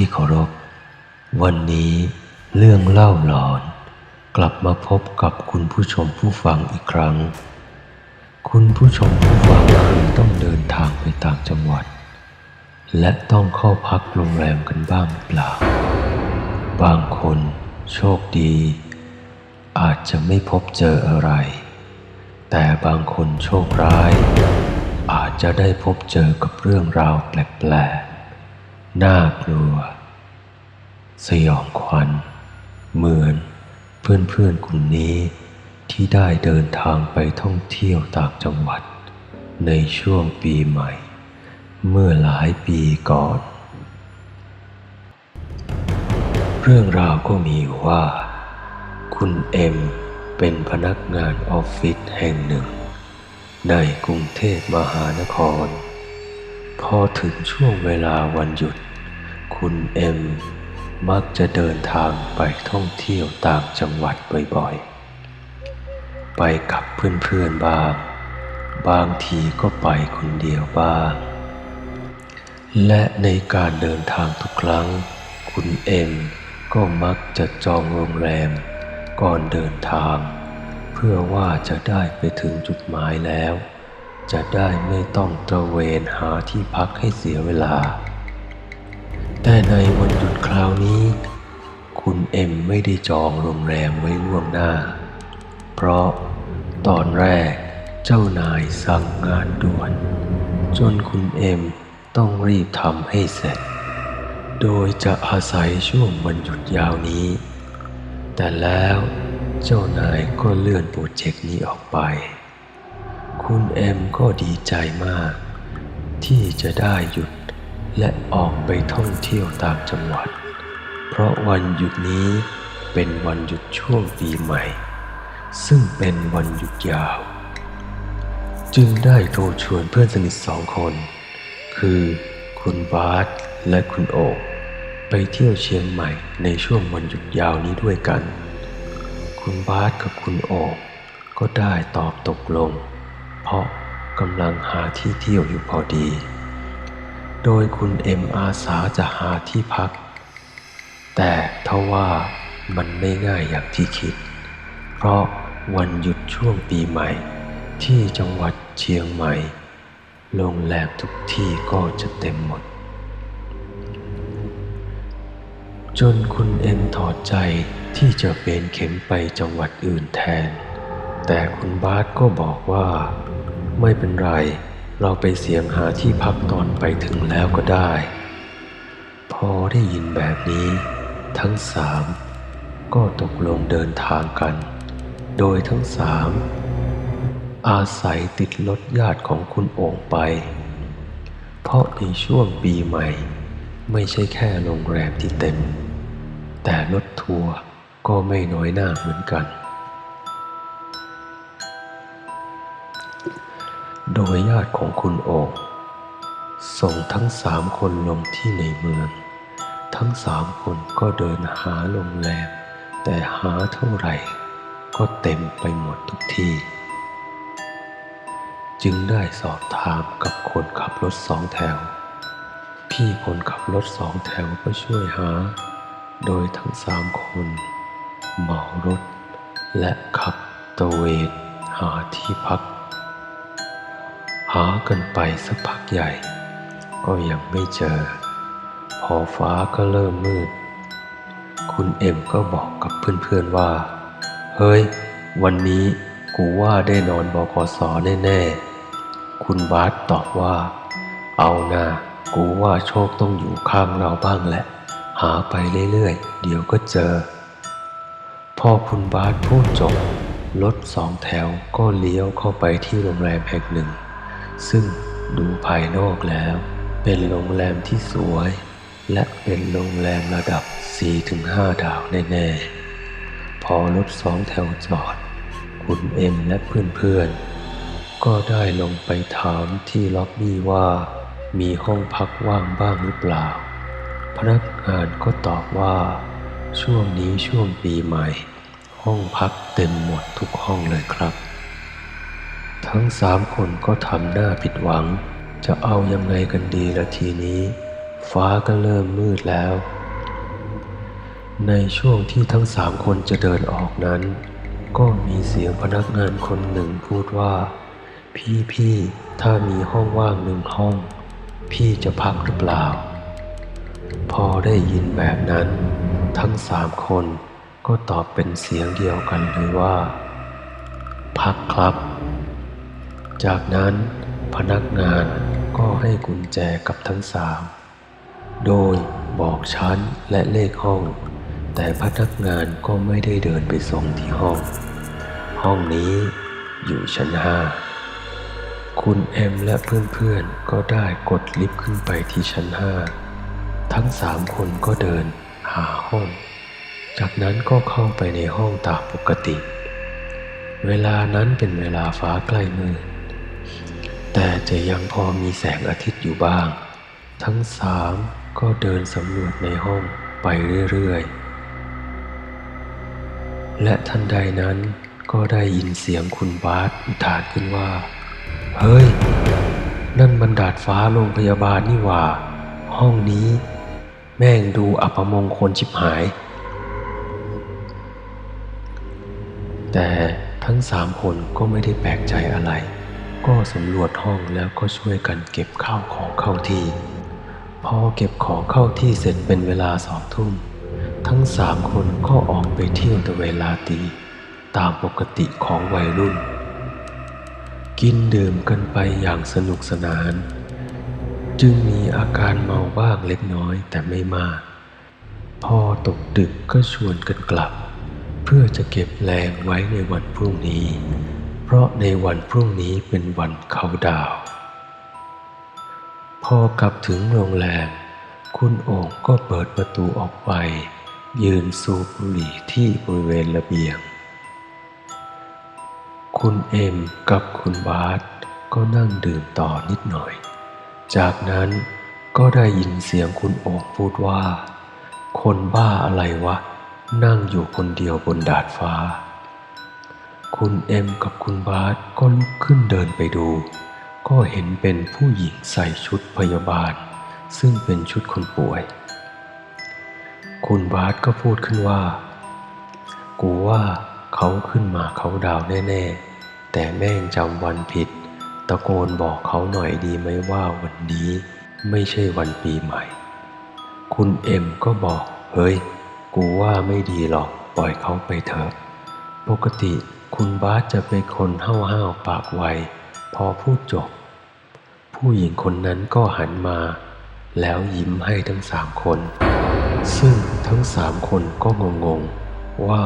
ที่เคารพ วันนี้เรื่องเล่าหลอน กลับมาพบกับคุณผู้ชมผู้ฟังอีกครั้ง คุณผู้ชมผู้ฟังเคยต้องเดินทางไปต่างจังหวัด และต้องเข้าพักโรงแรมกันบ้างเปล่า บางคนโชคดี อาจจะไม่พบเจออะไร แต่บางคนโชคร้าย อาจจะได้พบเจอกับเรื่องราวแปลกๆ น่ากลัว สยองขวัญ เหมือนเพื่อนๆคนนี้ที่ได้เดินทางไปท่องเที่ยวต่างจังหวัด ในช่วงปีใหม่ เมื่อหลายปีก่อน เรื่องราวก็มีว่า คุณเอ็มเป็นพนักงานออฟฟิศแห่งหนึ่ง ในกรุงเทพมหานคร พอถึงช่วงเวลาวันหยุด คุณเอ็มมักจะเดินทางไปท่องเที่ยวต่างจังหวัดบ่อยๆ ไปกับเพื่อนๆบ้าง บางทีก็ไปคนเดียวบ้าง และในการเดินทางทุกครั้ง คุณเอ็มก็มักจะจองโรงแรม ก่อนเดินทาง เพื่อว่าจะได้ไปถึงจุดหมายแล้ว จะได้ไม่ต้องตระเวนหาที่พักให้เสียเวลา แต่ในวันหยุดคราวนี้ คุณเอ็มไม่ได้จองโรงแรมไว้ล่วงหน้า เพราะตอนแรกเจ้านายสั่งงานด่วน จนคุณเอ็มต้องรีบทำให้เสร็จ โดยจะอาศัยช่วงวันหยุดยาวนี้ แต่แล้วเจ้านายก็เลื่อนโปรเจกต์นี้ออกไป คุณเอ็มก็ดีใจมาก ที่จะได้หยุด และออกไปท่องเที่ยวตางจังหวัด เพราะวันหยุดนี้เป็นวันหยุดช่วงปีใหม่ ซึ่งเป็นวันหยุดยาว จึงได้โทรชวนเพื่อนสนิทสองคน คือคุณบาสและคุณโอกไปเที่ยวเชียงใหม่ในช่วงวันหยุดยาวนี้ด้วยกัน คุณบาสกับคุณโอกก็ได้ตอบตกลง เพราะกำลังหาที่เที่ยวอยู่พอดี โดยคุณเอ็มอาสาจะหาที่พัก แต่ทว่ามันไม่ง่ายอย่างที่คิด เพราะวันหยุดช่วงปีใหม่ ที่จังหวัดเชียงใหม่โรงแรมทุกที่ก็จะเต็มหมด จนคุณเอ็มถอดใจที่จะเป็นเข็มไปจังหวัดอื่นแทน แต่คุณบาสก็บอกว่า ไม่เป็นไรเเราไปเสียงหาที่พักตอนไปถึงแล้วก็ได้ พอได้ยินแบบนี้ ทั้งสามก็ตกลงเดินทางกัน โดยทั้งสามอาศัยติดรถญาติของคุณโอ่งไป เพราะในช่วงปีใหม่ ไม่ใช่แค่โรงแรมที่เต็ม แต่รถทัวร์ก็ไม่น้อยหน้าเหมือนกัน โดยญาติของคุณโอกส่งทั้งสามคนลงที่ในเมือง ทั้งสามคนก็เดินหาโรงแรม แต่หาเท่าไหร่ ก็เต็มไปหมดทุกที่ จึงได้สอบถามกับคนขับรถสองแถว พี่คนขับรถสองแถวก็ช่วยหา โดยทั้งสามคนเหมารถ และขับตะเวนหาที่พัก หากันไปสักพักใหญ่ ก็ยังไม่เจอ พอฟ้าก็เริ่มมืด คุณเอ็มก็บอกกับเพื่อนๆว่า เฮ้ย วันนี้กูว่าได้นอนบกสแน่ๆ คุณบาสตอบว่า เอานะกูว่าโชคต้องอยู่ข้างเราบ้างแหละ หาไปเรื่อยๆ เดี๋ยวก็เจอ พอคุณบาสพูดจบรถสองแถวก็เลี้ยวเข้าไปที่โรงแรมแห่งหนึ่ง ซึ่งดูภายนอกแล้ว เป็นโรงแรมที่สวย และเป็นโรงแรมระดับ 4-5 ดาวแน่ๆ พอรถสองแถวจอด คุณเอ็มและเพื่อนๆ ก็ได้ลงไปถามที่ล็อบบี้ว่า มีห้องพักว่างบ้างหรือเปล่า พนักงานก็ตอบว่า ช่วงนี้ช่วงปีใหม่ ห้องพักเต็มหมดทุกห้องเลยครับ ทั้งสามคนก็ทำหน้าผิดหวัง จะเอายังไงกันดีละทีนี้ ฟ้าก็เริ่มมืดแล้ว ในช่วงที่ทั้งสามคนจะเดินออกนั้น ก็มีเสียงพนักงานคนหนึ่งพูดว่า พี่พี่ถ้ามีห้องว่างหนึ่งห้อง พี่จะพักหรือเปล่า พอได้ยินแบบนั้น ทั้งสามคนก็ตอบเป็นเสียงเดียวกันเลยว่า พักครับ จากนั้นพนักงานก็ให้กุญแจกับทั้งสาม โดยบอกชั้นและเลขห้อง แต่พนักงานก็ไม่ได้เดินไปส่งที่ห้อง ห้องนี้อยู่ชั้นห้าคุณเอ็มและเพื่อนๆก็ได้กดลิฟต์ขึ้นไปที่ชั้นห้าทั้งสามคนก็เดินหาห้อง จากนั้นก็เข้าไปในห้องตามปกติ เวลานั้นเป็นเวลาฟ้าใกล้มืด แต่จะยังพอมีแสงอาทิตย์อยู่บ้าง ทั้งสามก็เดินสำรวจในห้องไปเรื่อยๆ และทันใดนั้นก็ได้ยินเสียงคุณบาสอุทานขึ้นว่า เฮ้ย นั่นมันดาดฟ้าโรงพยาบาลนี่หว่า ห้องนี้ แม่งดูอัปมงคลชิบหาย แต่ทั้งสามคนก็ไม่ได้แปลกใจอะไร ก็สำรวจห้องแล้วก็ช่วยกันเก็บข้าวของเข้าที่ พอเก็บของเข้าที่เสร็จเป็นเวลาสองทุ่ม ทั้งสามคนก็ออกไปเที่ยวตะเวลาตี ตามปกติของวัยรุ่น กินดื่มกันไปอย่างสนุกสนาน จึงมีอาการเมาบ้างเล็กน้อยแต่ไม่มาก พอตกดึกก็ชวนกันกลับ เพื่อจะเก็บแรงไว้ในวันพรุ่งนี้ เพราะในวันพรุ่งนี้เป็นวันเขาดาว พอกลับถึงโรงแรม คุณโอ่งก็เปิดประตูออกไป ยืนสูบบุหรี่ที่บริเวณระเบียง คุณเอ็มกับคุณบาสก็นั่งดื่มต่อนิดหน่อย จากนั้นก็ได้ยินเสียงคุณโอ่งพูดว่า คนบ้าอะไรวะ นั่งอยู่คนเดียวบนดาดฟ้า คุณเอ็มกับคุณบาสก็ลุกขึ้นเดินไปดู ก็เห็นเป็นผู้หญิงใส่ชุดพยาบาล ซึ่งเป็นชุดคนป่วย คุณบาสก็พูดขึ้นว่า กูว่าเขาขึ้นมาเขาดาวแน่ๆ แต่แม่งจำวันผิด ตะโกนบอกเขาหน่อยดีไหมว่าวันนี้ไม่ใช่วันปีใหม่ คุณเอ็มก็บอก เฮ้ย กูว่าไม่ดีหรอก ปล่อยเขาไปเถอะ ปกติ คุณบาสจะเป็นคนห้าวๆปากไว พอพูดจบ ผู้หญิงคนนั้นก็หันมา แล้วยิ้มให้ทั้งสามคน ซึ่งทั้งสามคนก็งงๆ ว่า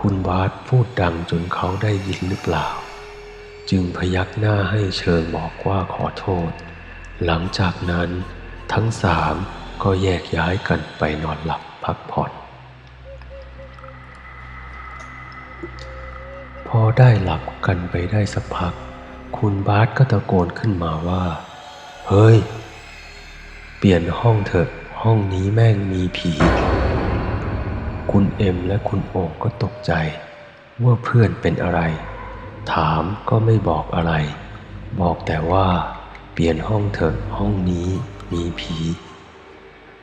คุณบาสพูดดังจนเขาได้ยินหรือเปล่า จึงพยักหน้าให้เชิญบอกว่าขอโทษ หลังจากนั้นทั้งสามก็แยกย้ายกันไปนอนหลับพักผ่อน พอได้หลับกันไปได้สักพัก คุณบาสก็ตะโกนขึ้นมาว่า เฮ้ย เปลี่ยนห้องเถอะ ห้องนี้แม่งมีผี คุณเอ็มและคุณโอ่งก็ตกใจ ว่าเพื่อนเป็นอะไร ถามก็ไม่บอกอะไร บอกแต่ว่า เปลี่ยนห้องเถอะ ห้องนี้มีผี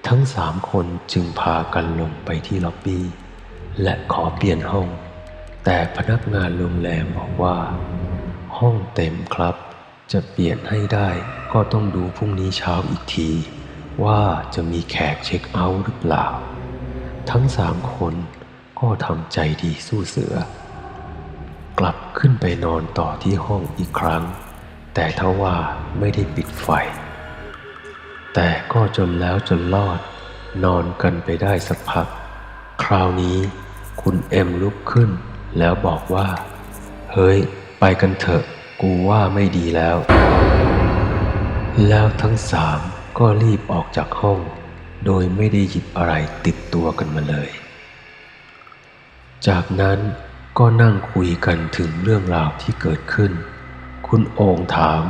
ทั้งสามคนจึงพากันลงไปที่ล็อบบี้ และขอเปลี่ยนห้อง แต่พนักงานโรงแรมบอกว่า ห้องเต็มครับ จะเปลี่ยนให้ได้ก็ต้องดูพรุ่งนี้เช้าอีกที ว่าจะมีแขกเช็คเอาท์หรือเปล่า ทั้งสามคนก็ทำใจดีสู้เสือ กลับขึ้นไปนอนต่อที่ห้องอีกครั้ง แต่ทว่าไม่ได้ปิดไฟ แต่ก็จนแล้วจนรอด นอนกันไปได้สักพัก คราวนี้คุณเอ็มลุกขึ้น แล้วบอกว่า เฮ้ย ไปกันเถอะ กูว่าไม่ดีแล้ว แล้วทั้งสามก็รีบออกจากห้อง โดยไม่ได้หยิบอะไรติดตัวกันมาเลย จากนั้นก็นั่งคุยกันถึงเรื่องราวที่เกิดขึ้น คุณโองถาม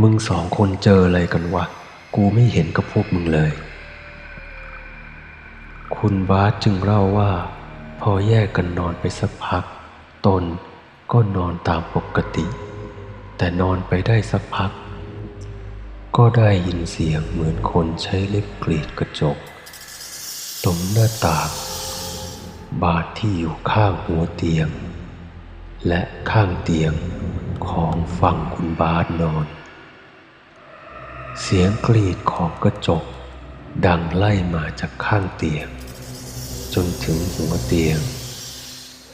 มึงสองคนเจออะไรกันวะ กูไม่เห็นกับพวกมึงเลย คุณบาสจึงเล่าว่า อแยกกันนอนไปสักพัก ตนก็นอนตามปกติ แต่นอนไปได้สักพัก ก็ได้ยินเสียงเหมือนคนใช้เล็บกรีดกระจก ตรงหน้าต่างบานที่อยู่ข้างหัวเตียง และข้างเตียงของฝั่งคุณบาสนอน เสียงกรีดของกระจกดังไล่มาจากข้างเตียง จนถึงหัวเตียง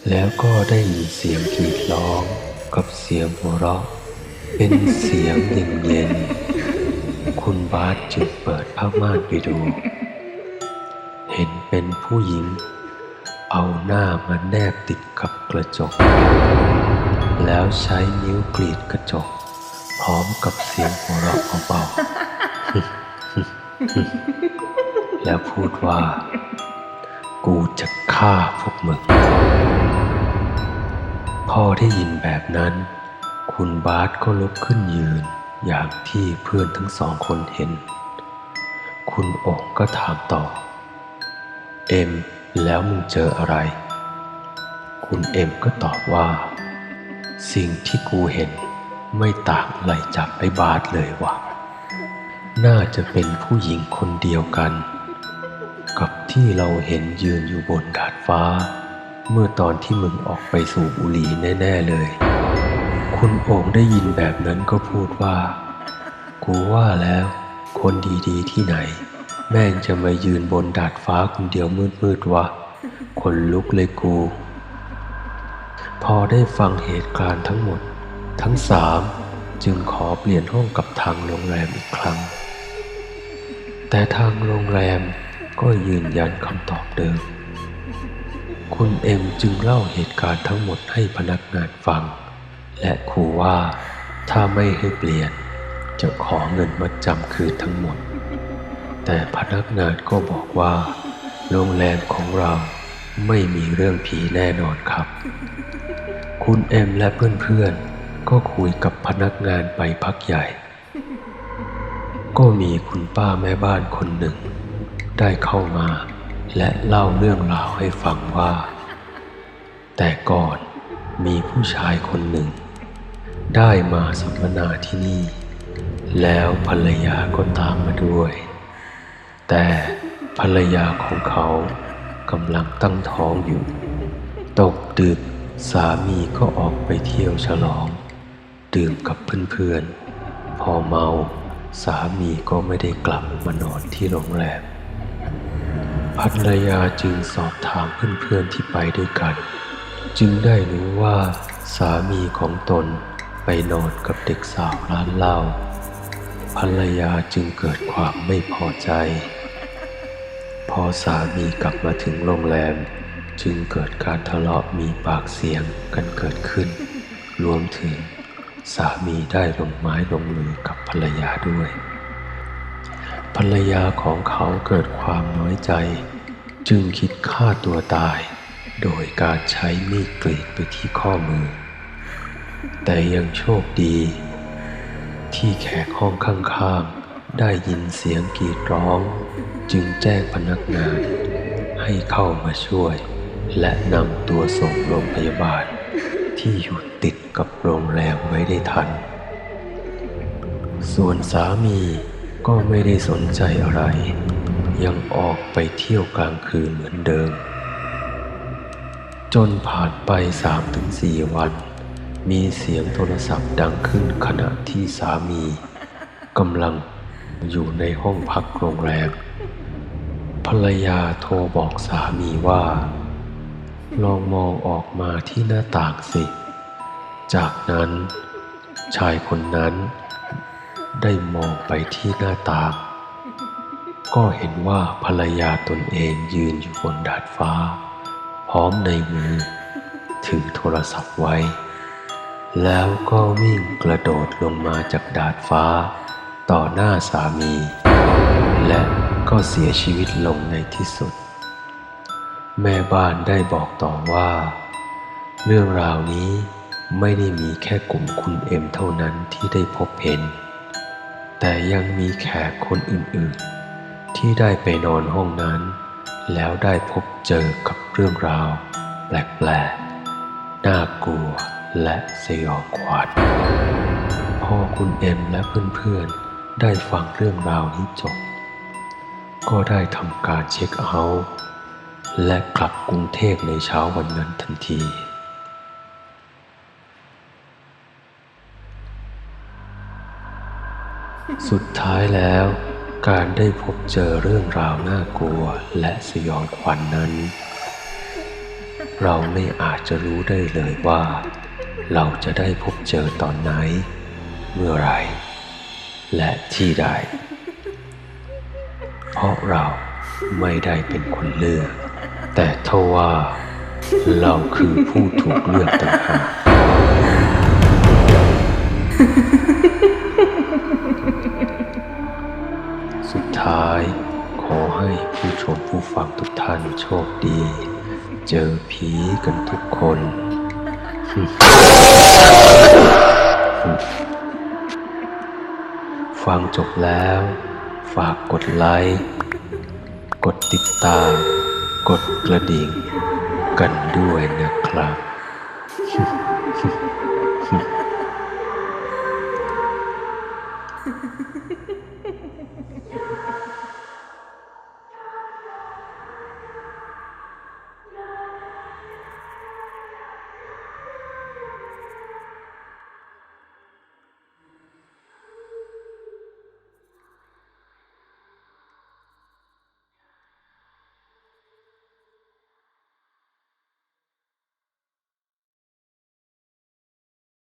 แล้วก็ได้ยินเสียงกรีดร้องกับเสียงหัวเราะ เป็นเสียงเย็นๆคุณบาสจึงเปิดผ้าม่านไปดู เห็นเป็นผู้หญิง เอาหน้ามาแนบติดกับกระจก แล้วใช้นิ้วกรีดกระจก พร้อมกับเสียงหัวเราะเบาๆแล้วพูดว่า กูจะฆ่าพวกมึง พอได้ยินแบบนั้น คุณบาสก็ลุกขึ้นยืนอย่างที่เพื่อนทั้งสองคนเห็น คุณองก็ถามต่อ เอ็มแล้วมึงเจออะไร คุณเอ็มก็ตอบว่า สิ่งที่กูเห็นไม่ต่างอะไรจากไอ้บาสเลยว่ะ น่าจะเป็นผู้หญิงคนเดียวกัน กับที่เราเห็นยืนอยู่บนดาดฟ้า เมื่อตอนที่มึงออกไปสู่บุหรี่แน่ ๆเลย คุณโอ่งได้ยินแบบนั้นก็พูดว่า กูว่าแล้ว คนดีๆที่ไหน แม่งจะมายืนบนดาดฟ้าคนเดียวมืดๆวะคนลุกเลยกู พอได้ฟังเหตุการณ์ทั้งหมด ทั้งสามจึงขอเปลี่ยนห้องกับทางโรงแรมอีกครั้ง แต่ทางโรงแรม ก็ยืนยันคำตอบเดิม คุณเอ็มจึงเล่าเหตุการณ์ทั้งหมดให้พนักงานฟัง และขู่ว่าถ้าไม่ให้เปลี่ยน จะขอเงินมาจำคืนทั้งหมด แต่พนักงานก็บอกว่า โรงแรมของเราไม่มีเรื่องผีแน่นอนครับ คุณเอ็มและเพื่อนๆ ก็คุยกับพนักงานไปพักใหญ่ ก็มีคุณป้าแม่บ้านคนหนึ่ง ได้เข้ามา และเล่าเรื่องราวให้ฟังว่า แต่ก่อนมีผู้ชายคนหนึ่ง ได้มาสัมมนาที่นี่ แล้วภรรยาก็ตามมาด้วย แต่ภรรยาของเขากำลังตั้งท้องอยู่ ตกดึกสามีก็ออกไปเที่ยวฉลอง ดื่มกับเพื่อนๆ พอเมา สามีก็ไม่ได้กลับมานอนที่โรงแรม ภรรยาจึงสอบถามเพื่อนๆที่ไปด้วยกัน จึงได้รู้ว่าสามีของตนไปนอนกับเด็กสาวร้านเหล้าภรรยาจึงเกิดความไม่พอใจ พอสามีกลับมาถึงโรงแรม จึงเกิดการทะเลาะมีปากเสียงกันเกิดขึ้น รวมถึงสามีได้ลงไม้ลงมือกับภรรยาด้วย ภรรยาของเขาเกิดความน้อยใจ จึงคิดฆ่าตัวตาย โดยการใช้มีดกรีดไปที่ข้อมือ แต่ยังโชคดี ที่แขกห้องข้างๆ ได้ยินเสียงกรีดร้อง จึงแจ้งพนักงาน ให้เข้ามาช่วย และนำตัวส่งโรงพยาบาล ที่อยู่ติดกับโรงแรมไว้ได้ทัน ส่วนสามี ก็ไม่ได้สนใจอะไร ยังออกไปเที่ยวกลางคืนเหมือนเดิม จนผ่านไปสามถึงสี่วัน มีเสียงโทรศัพท์ดังขึ้นขณะที่สามีกำลังอยู่ในห้องพักโรงแรม ภรรยาโทรบอกสามีว่า ลองมองออกมาที่หน้าต่างสิ จากนั้นชายคนนั้น ได้มองไปที่หน้าต่าง ก็เห็นว่าภรรยาตนเองยืนอยู่บนดาดฟ้า พร้อมในมือ ถือโทรศัพท์ไว้ แล้วก็วิ่งกระโดดลงมาจากดาดฟ้า ต่อหน้าสามี และก็เสียชีวิตลงในที่สุด แม่บ้านได้บอกต่อว่า เรื่องราวนี้ไม่ได้มีแค่กลุ่มคุณเอ็มเท่านั้นที่ได้พบเห็น แต่ยังมีแขกคนอื่นๆ ที่ได้ไปนอนห้องนั้น แล้วได้พบเจอกับเรื่องราว แปลกๆ น่ากลัวและสยองขวัญพ่อคุณเอ็มและเพื่อนๆ ได้ฟังเรื่องราวนี้จบ ก็ได้ทำการเช็คเอาท์และกลับกรุงเทพในเช้าวันนั้นทันที สุดท้ายแล้ว การได้พบเจอเรื่องราวน่ากลัวและสยองขวัญนนั้น เราไม่อาจจะรู้ได้เลยว่า เราจะได้พบเจอตอนไหน เมื่อไรและที่ใดเพราะเราไม่ได้เป็นคนเลือก แต่ทว่า เราคือผู้ถูกเลือกต่างหาก ชมผู้ฟังทุกท่านโชคดี เจอผีกันทุกคนฟังจบแล้ว ฝากกดไลค์ กดติดตาม กดกระดิ่ง กันด้วยนะครับ